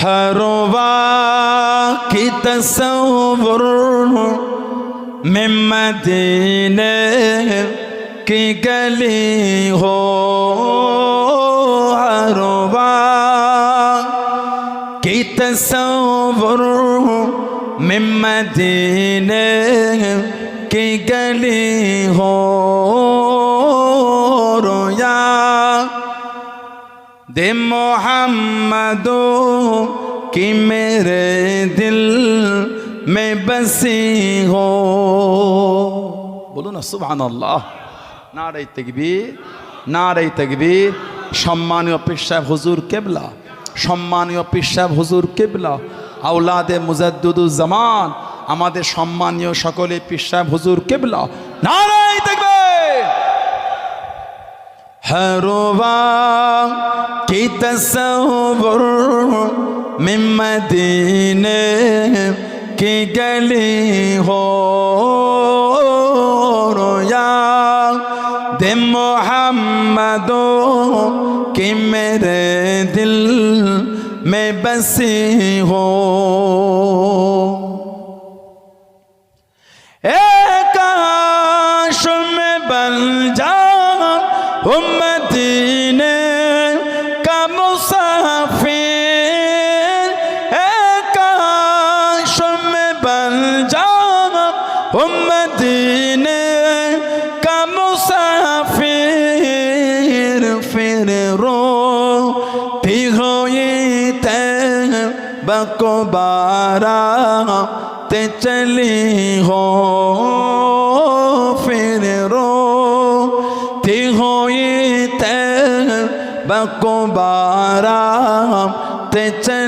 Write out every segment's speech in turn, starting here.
हर की तस्वुर में मदीने की गली हो हर की तस्वुर में मदीने দে মোহাম্মদ, কি মেরে দিল মে বসি হো বলুন সুবাহ নারাই তেকবীর নারাই তেকবীর। সম্মানীয় পীর সাহেব, হুজুর কেবলা। সম্মানীয় পীর সাহেব, হুজুর কেবলা। আউলাদে মুজাদ্দুদুজ্জামান আমাদের সম্মানীয় সকলে পীর সাহেব, হুজুর কেবলা। নারাই তেকবীর! هربا كي تصور من مدينة كي قلي هور يا دي محمد كي میرے دل میں بسی ہو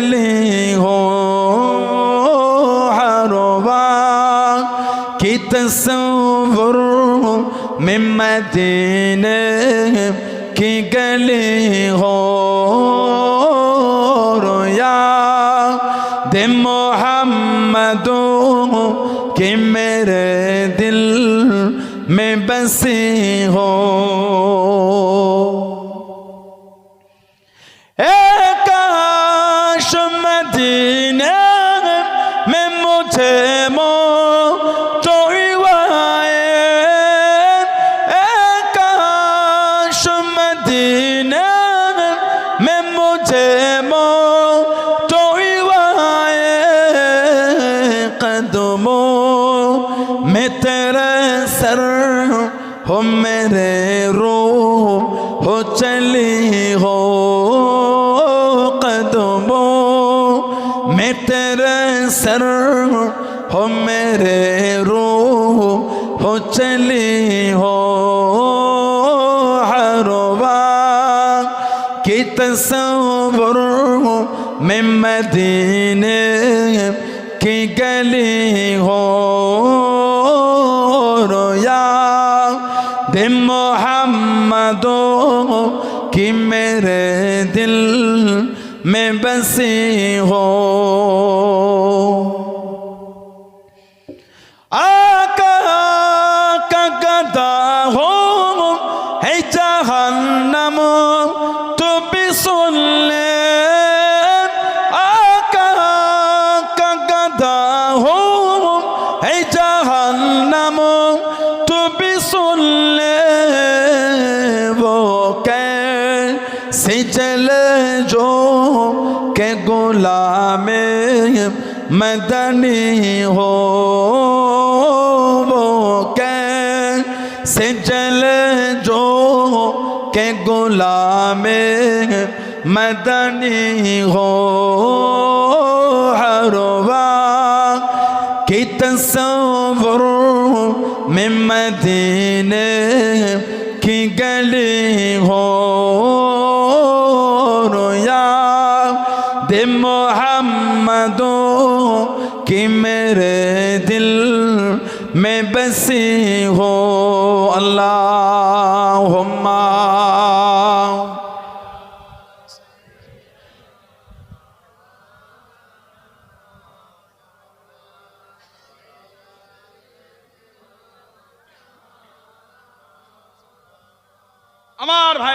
دلی ہو حربا کی تصور میں مدینے کی گلی ہو رویا دے محمدوں کہ میرے دل میں بسی ہو दे मोहम्मदो कि मेरे दिल में बसी हो مدنی ہو وہ کیسے جل جو کہ غلام مدنی ہو ہروا کی تصور میں مدینے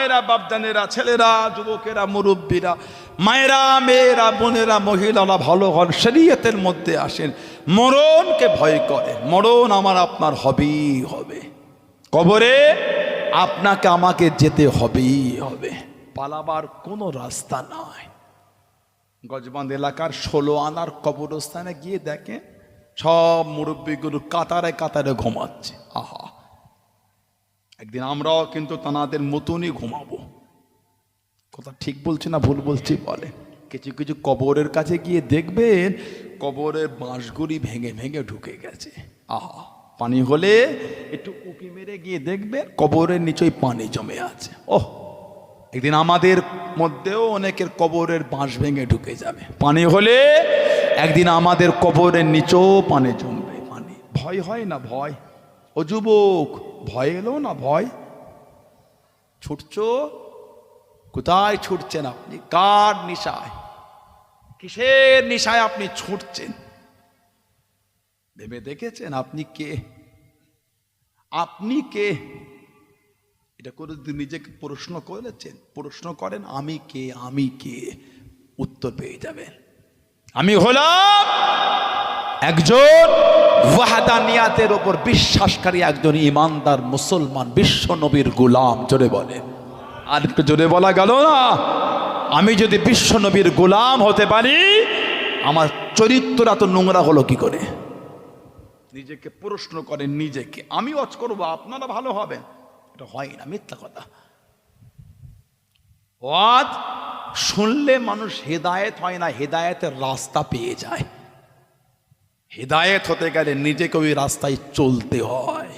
ভাইরা বাপদানেরা, ছেলেরা, যুবকেরা, মুরব্বীরা, মায়েরা, মেয়েরা, বোনেরা, মহিলারা ভালো হন, শরীয়তের মধ্যে আসেন। মরণকে ভয় করে। মরণ আমার আপনার হবেই হবে। কবরে আপনাকে আমাকে যেতে হবেই হবে। পালাবার কোনো রাস্তা নয় গজবান্ধ এলাকার ষোলো আনার কবরস্থানে গিয়ে দেখেন সব মুরব্বীগুলো কাতারে কাতারে ঘুমাচ্ছে। একদিন আমরাও কিন্তু তানাদের মতনই ঘুমাবো। কথা ঠিক বলছি না ভুল বলছি? বলে। কিছু কিছু কবরের কাছে গিয়ে দেখবেন কবরের বাঁশগুলি ভেঙে ভেঙে ঢুকে গেছে। আহা, পানি হলে একটু উকি মেরে গিয়ে দেখবেন কবরের নিচেই পানি জমে আছে। ওহ, একদিন আমাদের মধ্যেও অনেকের কবরের বাঁশ ভেঙে ঢুকে যাবে। পানি হলে একদিন আমাদের কবরের নিচেও পানি জমবে। পানি। ভয় হয় না, ভয়। ও যুবক, ভয় এলো না? ভয়? ছুটছ? কোথায় ছুটছেন আপনি? কার নিশায়? কিসের নিশায় আপনি ছুটছেন? ভেবে দেখেছেন আপনি কে? আপনি কে? এটা করে নিজেকে প্রশ্ন করেছেন, প্রশ্ন করেন, আমি কে? আমি কে? উত্তর পেয়ে যাবেন। আমি হলাম একজন ওয়াহাদানিয়াতের ওপর বিশ্বাসকারী একজন ইমানদার মুসলমান, বিশ্ব নবীর গোলাম, জোরে বলেন। আর একটু জোরে বলা গেল না? আমি যদি বিশ্ব নবীর গোলাম হতে পারি, আমার চরিত্র এত নোংরা হলো কি করে? নিজেকে প্রশ্ন করেন নিজেকে, আমি অজ করব, আপনারা ভালো হবেন? এটা হয় না, মিথ্যা কথা। ওয়াজ শুনলে মানুষ হেদায়েত হয় না, হেদায়েতের রাস্তা পেয়ে যায়। হেদায়েত হতে গেলে নিজেকে ওই রাস্তায় চলতে হয়।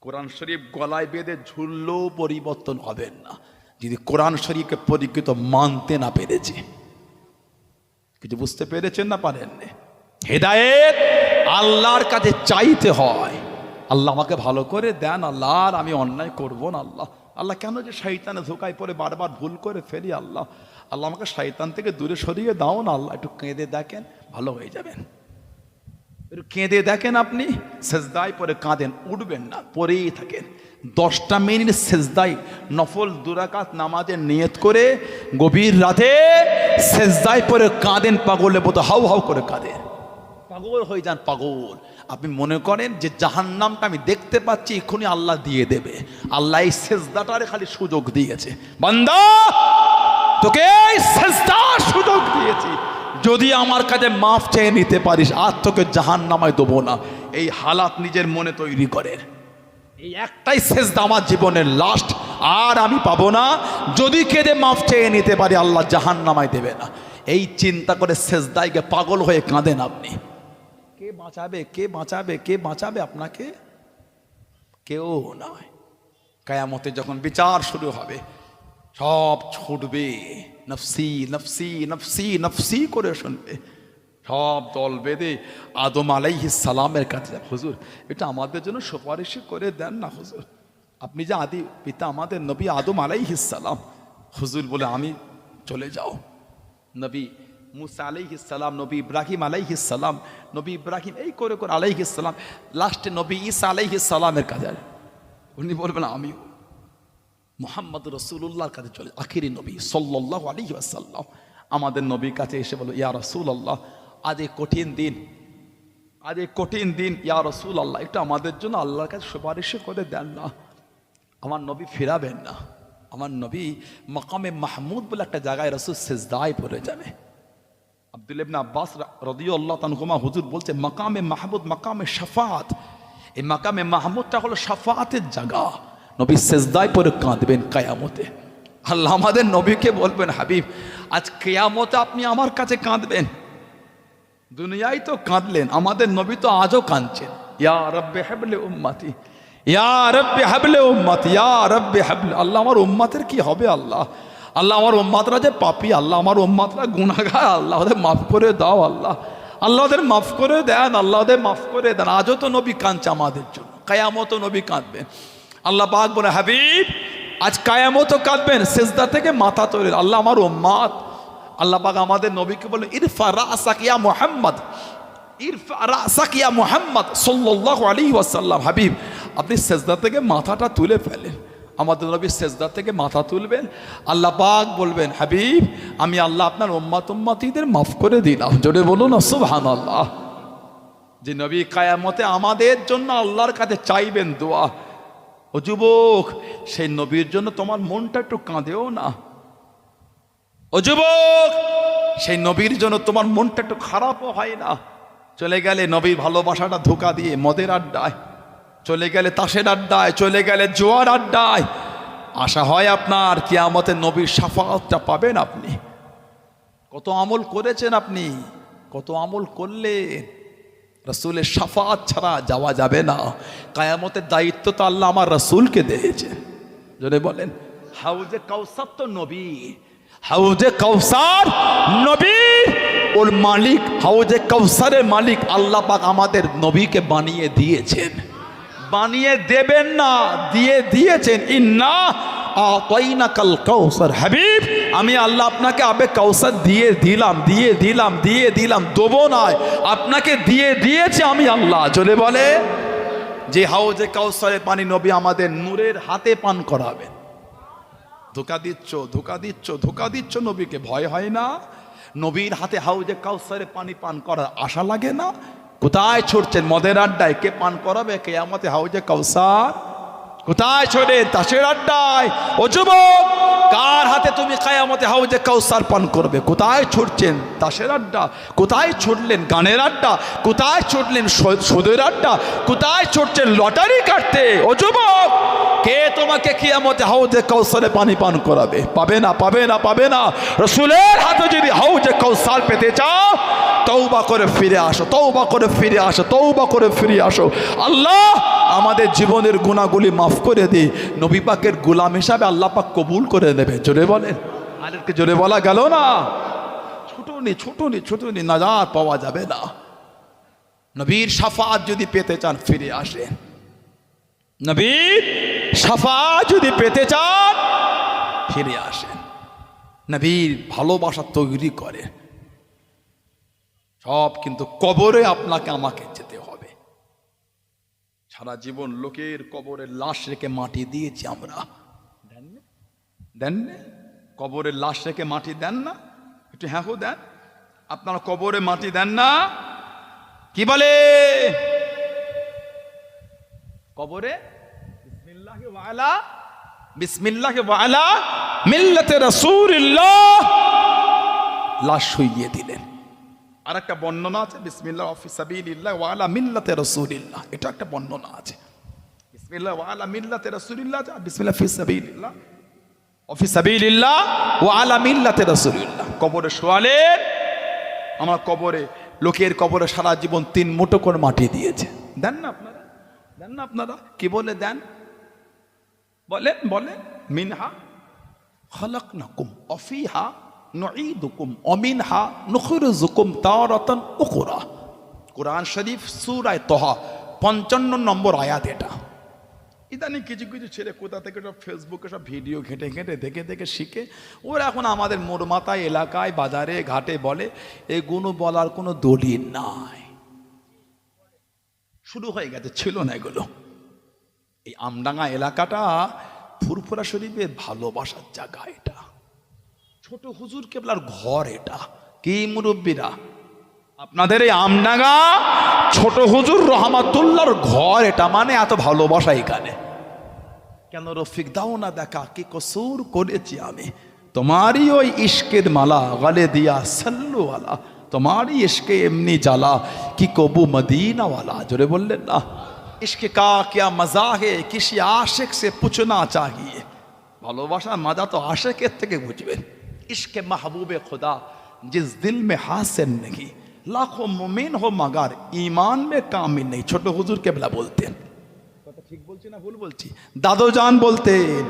কোরআন শরীফ গলায় বেঁধে ঝুললেও পরিবর্তন হবেন না। যদি কোরআন শরীফকে পরিকৃত মানতে না পেরেছে। কিছু বুঝতে পেরেছেন না পারেন হেদায়েত আল্লাহর কাছে চাইতে হয়। আল্লাহ আমাকে ভালো করে দেন, আল্লাহ, আর আমি অন্যায় করব না, আল্লাহ। আল্লাহ কেন যে শৈতানে ধোকায় পরে বারবার ভুল করে ফেলি, আল্লাহ? আল্লাহ আমাকে শৈতান থেকে দূরে সরিয়ে দাও না, আল্লাহ। একটু কেঁদে দেখেন, ভালো হয়ে যাবেন। কেঁদে দেখেন আপনি? সেজদায় পরে কাঁদেন, উঠবেন না, পরেই থাকেন। দশটা মিনিট সেজদায় নফল দুরাকাত নামাজের নিয়ত করে গভীর রাতে সেজদায় পরে কাঁদেন পাগলে মতো হাউ হাউ করে কাঁদেন। পাগল হয়ে যান পাগল। আপনি মনে করেন যে জাহান্নামটা আমি দেখতে পাচ্ছি, এক্ষুনি আল্লাহ দিয়ে দেবে। আল্লাহ এই সেজদাটারে খালি সুযোগ দিয়েছে। বান্দা, তোকে সেজদার সুযোগ দিয়েছি। যদি আমার কাছে মাফ চেয়ে নিতে পারিস, আর তোকে জাহান নামায় দেবো না। এই হালাত নিজের মনে তৈরি করে এই একটাই শেষ আমার জীবনের লাস্ট আর আমি পাবো না। যদি কেঁদে মাফ চেয়ে নিতে পারি, আল্লাহ জাহান নামায় দেবে না। এই চিন্তা করে শেষ দায়কে পাগল হয়ে কাঁদেন আপনি। কে বাঁচাবে কে বাঁচাবে কে বাঁচাবে আপনাকে? কেউ নয়। কায়ামতে যখন বিচার শুরু হবে, সব ছুটবে। নফসি নফসি নফসি নফসি করে শুনবে সব দল বেঁধে আদম আলাইহি সালামের কাছে। হুজুর, এটা আমাদের জন্য সুপারিশ করে দেন না হুজুর আপনি যে আদি পিতা আমাদের নবী আদম আলাইহি সালাম, হুজুর বলে আমি চলে যাও নবী মুসা আলাইহিস সালাম, নবী ইব্রাহিম আলাইহিস সালাম, নবী ইব্রাহিম এই করে করে আলাইহিস সালাম, লাস্টে নবী ঈসা আলাইহিস সালামের কাছে আসবে। উনি বলবেন, আমিও মোহাম্মদ রসুল্লাহর কাছে চলে আখিরি নবী সাল্লাহ আলী আসাল্লাম আমাদের নবীর কাছে এসে বলো, ইয়া রসুল আল্লাহ আজ কঠিন দিন। আজ এই কঠিন দিন, ইয়া রসুল আল্লাহ একটু আমাদের জন্য আল্লাহর কাছে সুপারিশ করে দেন না। আমার নবী ফেরাবেন না। আমার নবী মকামে মাহমুদ বলে একটা জায়গায় রসুল সেজদায় পড়ে যাবে। আব্দুল ইবনা আব্বাস রদিও আল্লাহ তানকুমা হুজুর বলছে, মাকামে মাহমুদ, মাকামে শাফাত। এই মাকামে মাহমুদটা হলো শাফাতের জায়গা। নবী সেজদায় পরে কাঁদবেন কায়ামতে। আল্লাহ আমাদের নবীকে বলবেন, হাবিব, আজ কেয়ামতে আপনি আমার কাছে কাঁদবেন। দুনিয়ায় তো কাঁদলেন, আমাদের নবী তো আজও কাঁদছেন। ইয়া রব্বে হাবলে উম্মাতি, ইয়া রব্বে হাবলে উম্মাতি, ইয়া রব্বে হাবলে আল্লাহ আমার উম্মাতের কি হবে আল্লাহ? আল্লাহ আমার উম্মাতরা যে পাপি, আল্লাহ আমার উম্মাতরা গুনাগার আল্লাহ ওদের মাফ করে দাও আল্লাহ। আল্লাহ ওদের মাফ করে দেন, আল্লাহ ওদের মাফ করে দেন। আজও তো নবী কাঁদছে আমাদের জন্য। কায়ামত নবী কাঁদবেন। আল্লাহ পাক বলে, হাবিব, আজ কায়ামত কাঁদবেন, সেজদা থেকে মাথা তৈরি। আল্লাহ আমার উম্মাত আল্লাহ পাক আমাদের নবীকে বলে ইরফা রাসাকিয়া মোহাম্মদ। ইরফা রাসাকিয়া মোহাম্মদ সাল্লাল্লাহু আলাইহি ওয়াসাল্লাম। হাবিব, আপনি সেজদা থেকে মাথাটা তুলে ফেলেন। আমাদের নবী সেজদা থেকে মাথা তুলবেন। আল্লাহ পাক বলবেন, হাবিব, আমি আল্লাহ আপনার উম্মাত উম্মাতিদের মাফ করে দিলাম। জোরে বলুন সুবহান আল্লাহ যে নবী কায়ামতে আমাদের জন্য আল্লাহর কাছে চাইবেন দোয়া ও যুবক, সেই নবীর জন্য তোমার মনটা একটু কাঁদেও না। ও যুবক, সেই নবীর জন্য তোমার মনটা একটু খারাপও হয় না। চলে গেলে নবীর ভালোবাসাটা ধোকা দিয়ে মদের আড্ডায়, চলে গেলে তাসের আড্ডায়, চলে গেলে জোয়ার আড্ডায়। আশা হয় আপনার কিয়ামতে নবীর সাফাতটা পাবেন আপনি। কত আমল করেছেন আপনি, কত আমল করলেন। রসুলের সাফাত ছাড়া যাওয়া যাবে না। কায়ামতের দায়িত্ব তো আল্লাহ আমার রসুলকে দিয়েছে। যদি বলেন, হাউজে কাউসার তো নবী। হাউজে কাউসার নবী, ওর মালিক, হাউজে কাউসারের মালিক আল্লাহ পাক আমাদের নবীকে বানিয়ে দিয়েছেন। বানিয়ে দেবেন না, দিয়ে দিয়েছেন। ইন্না আতাইনা কাল কাউসার হাবিব আমি আল্লাহ আপনাকে আবে কাউসার দিয়ে দিলাম দিয়ে দিলাম দিয়ে দিলাম, দেবো নয়। আপনাকে দিয়ে দিয়েছে আমি আল্লাহ। চলে বলে, যে হাউজে কাউসারের পানি নবী আমাদের নূরের হাতে পান করাবেন। ধোকা দিচ্ছ ধোকা দিচ্ছ ধোকা দিচ্ছ নবীকে। ভয় হয় না। নবীর হাতে হাউজে কাউসারে পানি পান করার আশা লাগে না। কোথায় ছুটছেন মদের আড্ডায়? কে পান করাবে? কে আমাতে হাউজে কাউসার কোথায় ছোড়ে তাসের আড্ডায়। ও যুবক, কার হাতে তুমি কায়ামতে হাউজে কাউসার পান করবে? কোথায় ছুটছেন তাসের আড্ডা? কোথায় ছুটলেন গানের আড্ডা? কোথায় ছুটলেন সুদের আড্ডা? কোথায় ছুটছেন লটারি কাটতে? ও যুবক, কে তোমাকে কিয়ামতে হাউজে কৌশলে পানি পান করাবে? পাবে না পাবে না পাবে না। রসুলের হাতে যদি হাউজে কৌসার পেতে চাও তৌবা করে ফিরে আসো তৌবা করে ফিরে আসো তৌবা করে ফিরে আসো। আল্লাহ, আমাদের জীবনের গুণাগুলি মাফ করে দিই নবী পাকের গুলাম হিসাবে আল্লাহ পাক কবুল করে নেবে জোরে বলেন। আরেককে জোরে বলা গেল না? ছুটুনি ছুটুনি ছুটুনি, নাজাত পাওয়া যাবে না। নবীর সাফাত যদি পেতে চান, ফিরে আসেন। নবীর সাফা যদি পেতে চান, ফিরে আসেন। নবীর ভালোবাসা তৈরি করে সব কিন্তু কবরে আপনাকে, আমাকে যেতে হবে। সারা জীবন লোকের কবরে লাশ রেখে মাটি দিয়েছি আমরা। দেন? দেন না? কবরের লাশ রেখে মাটি দেন না? একটু হ্যাঁ দেন। আপনারা কবরে মাটি দেন না? কি বলে? কবরে? বিসমিল্লাহি ওয়ালা বিসমিল্লাহি ওয়ালা মিল্লাতে রাসূলুল্লাহ। লাশ শুইয়ে দিলেন। আর একটা বর্ণনা আছে বিসমিল্লাহ অফি সাবিলিল্লাহ ওয়ালা মিল্লাতে রাসূলিল্লাহ। এটা একটা বর্ণনা আছে। বিসমিল্লাহ ওয়ালা মিল্লাতে রাসূলিল্লাহ আছে, আর বিসমিল্লাহ ফি সাবিলিল্লাহ। অফি সাবিলিল্লাহ ওয়ালা মিল্লাতে রাসূলিল্লাহ। কবরে শোয়ালেন আমার কবরে লোকের কবরে সারা জীবন তিন মুঠো করে মাটি দিয়েছে। দেন না আপনারা দেন না আপনারা কি বলে দেন? বলেন বলেন। মিনহা খলকনাকুম অফিহা নুঈদুকুম অমিনহা নুখরিজুকুম তারাতান উখরা কোরআন শরীফ সূরায়ে তহা পঞ্চান্ন নম্বর আয়াত এটা. ইদানিং কিছু কিছু ছেলে কোথা থেকে সব ফেসবুকে সব ভিডিও ঘেঁটে ঘেঁটে, দেখে দেখে শিখে, ওরা এখন আমাদের মোড়মাতায় এলাকায়, বাজারে, ঘাটে বলে এগুলো বলার কোনো দলিল নাই। শুরু হয়ে গেছে, ছিল না এগুলো। এই আমডাঙ্গা এলাকাটা ফুরফুরা শরীফের ভালোবাসার জায়গা এটা। ছোট হুজুর কেবলার ঘর এটা। কি মুরব্বীরা? আপনাদের এই আমডাঙ্গা ছোট হুজুর রহমাতুল্লাহর ঘর এটা মানে এত ভালোবাসা এখানে। কেন রফিক, দাও না দেখা, কি কসুর করেছি আমি। তোমারই ওই ইশকের মালা, গলে দিয়া সাল্লুওয়ালা। তোমারই ইশকে এমনি জ্বালা, কি কবু মদিনাওয়ালা? জোরে বললেন না। ইশকে কা, কিয়া মজা হে, কিসি আশেক সে পুছনা চাহিয়ে। ভালোবাসার মাজা তো আশেকের থেকে বুঝবেন। ইশকে মাহবুবে খুদা जिस दिल में हासिल नहीं लाखों मुमिन हो मगर ईमान में कामिल नहीं ছোট হুজুর কেবলা বলতেন কথা ঠিক বলছি না ভুল বলছি দাদু জান বলতেন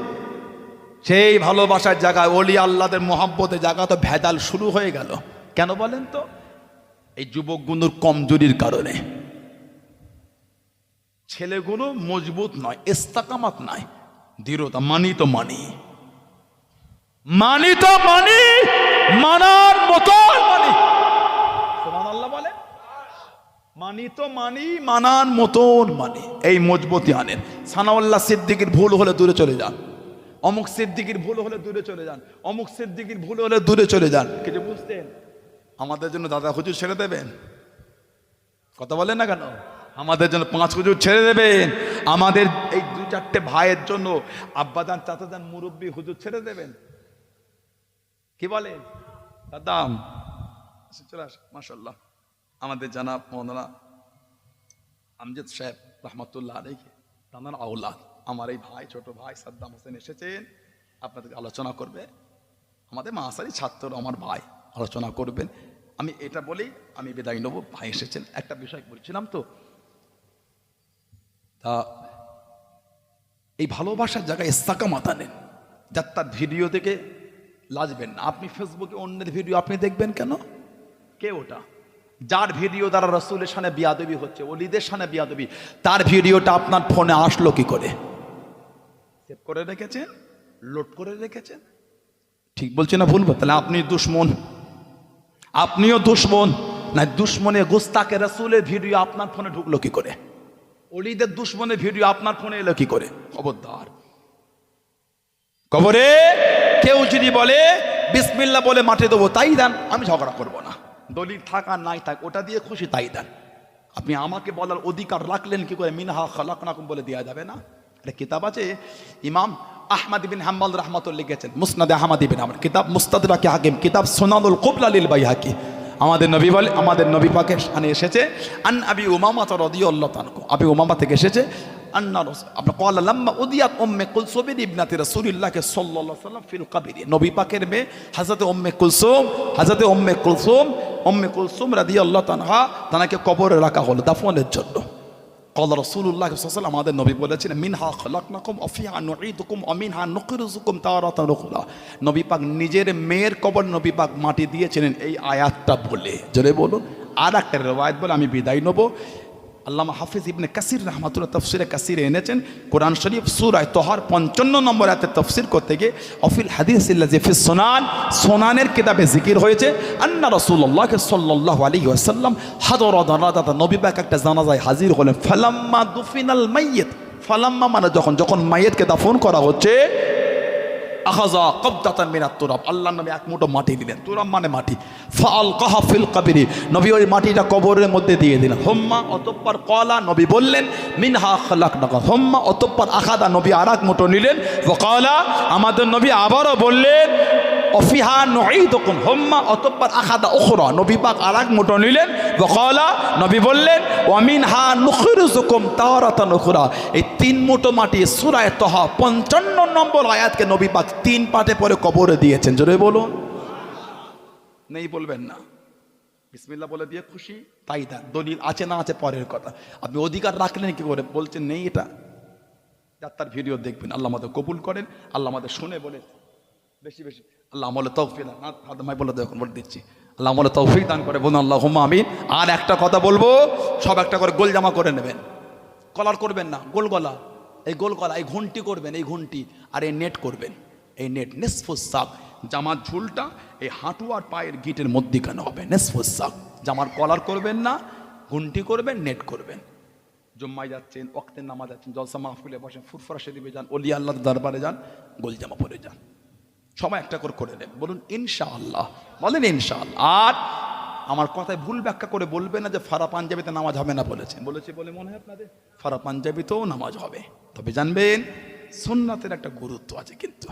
সেই ভালোবাসার জায়গায় অলি আল্লাদের মোহাব্বতের জায়গা তো ভেদাল শুরু হয়ে গেল কেন বলেন তো এই যুবকগুলোর কমজোরির কারণে ছেলেগুলো মজবুত নয় ইস্তাকামাত নাই দৃঢ়তা মানি তো মানি মানি তো মানি, মানার মতো মানি। মানি তো মানি, মানার মতন মানি। এই মজবুতি আনেন। সানাউল্লাহ সিদ্দিকের ভুল হলে দূরে চলে যান। অমুক সিদ্দিকির ভুল হলে দূরে চলে যান। অমুক সিদ্দিকির ভুল হলে দূরে চলে যান। কিছু বুঝতেন? আমাদের জন্য দাদা হুজুর ছেড়ে দেবেন? কথা বলেন না কেন? আমাদের জন্য পাঁচ হুজুর ছেড়ে দেবেন। আমাদের এই দু চারটে ভাইয়ের জন্য আব্বাদান চাচাদান মুরব্বী হুজুর ছেড়ে দেবেন। কি বলেন দাদাম চলে আস মাসাল্লাহ আমাদের জানা মৌলানা আমজেদ সাহেব রহমতুল্লাহ আলাইকে তাঁর আউলাদ আমার এই ভাই, ছোট ভাই সাদ্দাম হোসেন এসেছেন আপনাদের আলোচনা করবে। আমাদের মাসারি ছাত্র আমার ভাই আলোচনা করবেন। আমি এটা বলেই আমি বিদায় নেব, ভাই এসেছেন। একটা বিষয় বলছিলাম তো। তা এই ভালোবাসার জায়গায় ইস্তাকা মাথা নেন যার তার ভিডিও থেকে লাজবেন না। আপনি ফেসবুকে অন্যের ভিডিও আপনি দেখবেন কেন? কে ওটা? যার ভিডিও দ্বারা রসুলের সামনে বিয়াদবি হচ্ছে অলিদের সামনে বিয়াদবি, তার ভিডিওটা আপনার ফোনে আসলো কি করে? সেভ করে রেখেছেন? লোড করে রেখেছেন? ঠিক বলছি না ভুলবো তাহলে আপনি দুশ্মন। আপনিও দুশ্মন। না দুশ্মনে গুস্তাকে রসুলের ভিডিও আপনার ফোনে ঢুকলো কি করে? অলিদের দুশ্মনের ভিডিও আপনার ফোনে এলো কি করে? খবরদার। কবরে কেউ যদি বলে বিসমিল্লা বলে মাঠে দেবো, তাই দেন, আমি ঝগড়া করব না। দলিল থাক নাই থাক, ওটা দিয়ে খুশি, তাই দেন। আপনি আমাকে বলার অধিকার রাখলেন কি করে? মিনহা খালাক নাকুম বলে দেওয়া যাবে না। একটা কিতাব আছে, ইমাম আহমদ বিন হাম্বাল রহমতুল লিখেছেন, মুসনাদ আহমদ বিন আমার কিতাব মুস্তাদরাকে হাকিম? কিতাব সোনাদুল কোবলালিল বাই হাকি আমাদের নবী বলে, আমাদের নবী পাকে এসেছে, আন আবি উমামা তো রদিউল্লাহ তানকু আবি উমামা থেকে এসেছে আপনার কল মেয়ে কুলসুম কুলসুম কুলসুম তানাকে কবরে রাখা হলো দাফনের জন্য। কল রসুল্লাহ আমাদের নবী বলেছেন, মিনহা অফিহা নিজের মেয়ের কবর নবীপাক মাটি দিয়েছিলেন, এই আয়াতটা বলে। জোরে বলুন। আর একটা রেওয়ায়ত বলে আমি বিদায় নেব। আল্লামা হাফিজ ইবনে কাসির রহমাতুল্লাহ তফসিরে কাসিরে এনেছেন। কোরআন শরীফ সুরায় তোহার পঞ্চান্ন নম্বর হাতে তফসির করতে গিয়ে অফিল হাদিস সোনান, সোনানের কিতাবে জিকির হয়েছে, আন্না রসুল্লাহকে সাল্লাহ আলী ওয়াসাল্লাম হাদর দাদা নবী পাক একটা জানাজায় হাজির হলেন, ফালাম্মা দুফিনাল মাইয়েত। ফালাম্মা মানে যখন যখন মাইয়েতকে দাফন করা হচ্ছে আখাজা কবদাতান মিনাত তুরাব। আল্লাহর নবী এক মুঠো মাটি দিলেন। তুরাব মানে মাটি। ফাল কাহা ফিল কাবিরি। নবী ওই মাটিটা কবরের মধ্যে দিয়ে দিলেন। হোম্মা, অতঃপর কলা নবী বললেন, মিনহা খালাক নাকা হোম্মা, অতঃপর আখাদা, নবী আর এক মুঠো নিলেন। কলা আমাদের নবী আবারও বললেন অফিহা নঈদুকুম হোম্মা অতঃপর আখাদা উখরা। নবী পাক আর এক মুঠো নিলেন কলা নবী বললেন ওয়ামিন হা নুখরিজুকুম তাওরাতান উখরা। এই তিন মুঠো মাটি সূরায়ে তহা পঞ্চান্ন নম্বর আয়াতকে নবী পাক তিন পাটে পরে কবরে দিয়েছেন। জোরে বলুন। নেই বলবেন না। বিসমিল্লাহ বলে দিয়ে খুশি? তাই দেন দলিল আছে না আছে পরের কথা। আপনি অধিকার রাখলেন কি করে? বলছেন, নেই এটা। যাত্রার ভিডিও দেখবেন। আল্লাহ আমাদের কবুল করেন। আল্লাহ আমাদের শুনে বলে বেশি বেশি। আল্লাহ আমলে তৌফিক দান। ফাদমাই বলে দেখুন বলে দিচ্ছি। আল্লাহ আমলে তৌফিক দান করে, বলুন আল্লাহ হুমা আমিন। আর একটা কথা বলব, সব একটা করে গোল জামা করে নেবেন। কলার করবেন না, গোল গলা। এই গোল গলা, এই ঘুন্টি করবেন, এই ঘুন্টি আর এই নেট করবেন। এই নেট নেসফুসাক জামার ঝুলটা এই হাঁটু আর পায়ের গিটের মধ্যিখানে হবে নেসফুসাক জামার কলার করবেন না ঘুন্টি করবেন, নেট করবেন। জম্মায় যাচ্ছেন অক্তের নামা যাচ্ছেন, জলসা মাহফিলে বসেন, ফুরফরা শরীফে যান অলি আল্লাহ দরবারে যান, গোল জামা পরে যান। সবাই একটা করে করে নেন বলুন ইনশাআল্লাহ বলেন ইনশাআল্লাহ আর আমার কথায় ভুল ব্যাখ্যা করে বলবে না যে ফারা পাঞ্জাবিতে নামাজ হবে না বলেছেন বলেছে বলে মনে হয় আপনাদের ফারা পাঞ্জাবিতেও নামাজ হবে তবে জানবেন সুন্নাতের একটা গুরুত্ব আছে কিন্তু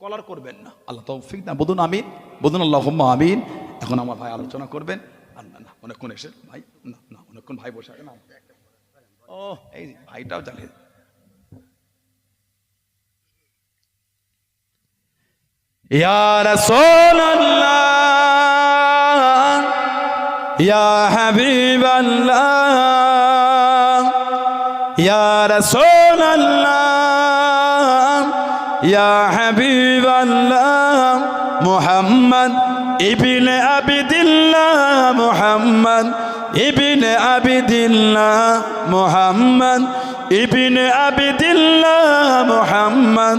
কলার করবেন না আল্লাহ তৌফিক না বলুন আমিন বলুন আল্লাহ আমিন এখন আমার ভাই আলোচনা করবেন আর না না অনেকক্ষণ এসে ভাই না না অনেকক্ষণ ভাই বসে আছে না ও এই ভাইটাও ইয়ার সোনাল্লাহ ইয়া হাবিবাল্লাহ ইয়ার সোনাল্লাহ ইয়া হাবিবাল্লাহ, মুহাম্মদ ইবিনে আবিদিল্লাহ, মুহাম্মদ ইবিনে আবিদিল্লাহ, মুহাম্মদ ইবিনে আবিদিল্লাহ, মুহাম্মদ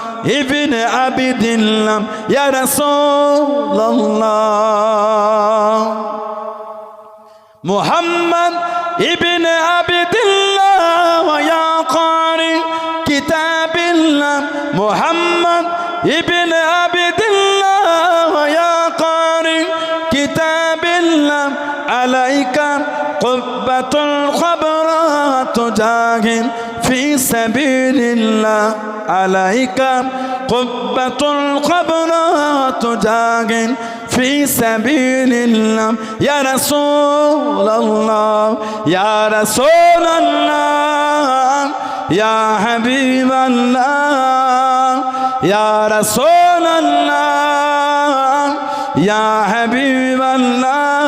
ইবিন আবিদিল্লাম ইয়া রাসূলুল্লাহ মুহাম্মদ ইবিন আবিদিল্লাহ ওয়া ক্বারি কিতাবিল্লাহ মুহাম্মদ ইবিন আবিদিল্লাহ ওয়া ক্বারি কিতাবিল্লাহ আলাইকা কুব্বাতুল খবরাত জাহিন في سبيل الله عليك قبة الخبرات جاهل في سبيل الله يا رسول الله يا رسول الله يا حبيب الله يا رسول الله يا حبيب الله.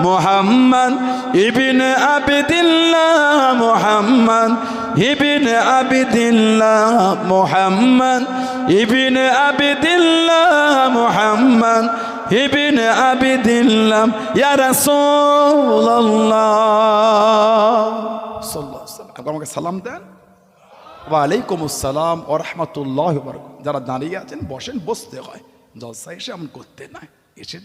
محمد ابن عبد الله محمد ইবিন আবিদুল্লাহ মোহাম্মদ, ইবিন আবিদুল্লাহ মোহাম্মদ, ইবিন আবিদুল্লাহ, ইয়া রাসূলুল্লাহ। সাল্লাল্লাহু আমাকে সালাম দেন। ওয়ালাইকুম আসসালাম সালাম ওয়া রাহমাতুল্লাহি ওয়া যারা দাঁড়িয়ে আছেন, বসেন, বসতে হয়। জলসা এসে আমি করতে নাই। এসে